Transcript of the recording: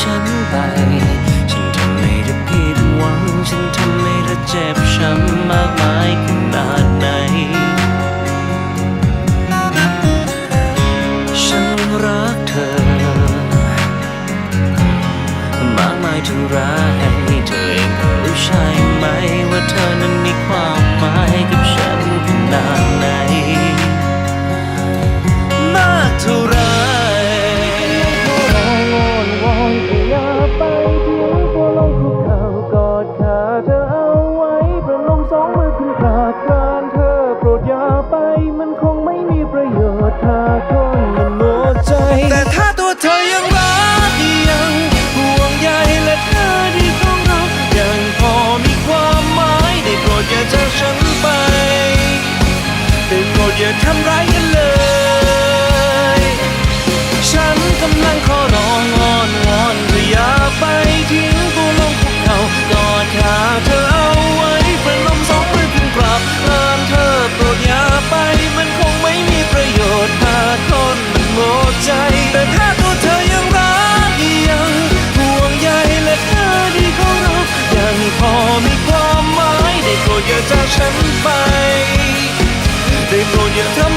ฉันไป ฉันทำให้เธอผิดหวัง ฉันทำให้เธอเจ็บช้ำมากมายขนาดไหน ฉันรักเธอ มากมายเท่าไรเธอเองรู้ใช่ไหมว่าเธอนั้นมีความ ถ้าคนมันหมดใจ แต่ถ้าตัวเธอยังรักยังห่วงใยและเธอที่ของเรา ยังพอมีความหมายได้โปรดอย่าจากฉันไป ได้โปรดอย่าทำร้ายกันเลย ไป ได้โปรดอย่าทำ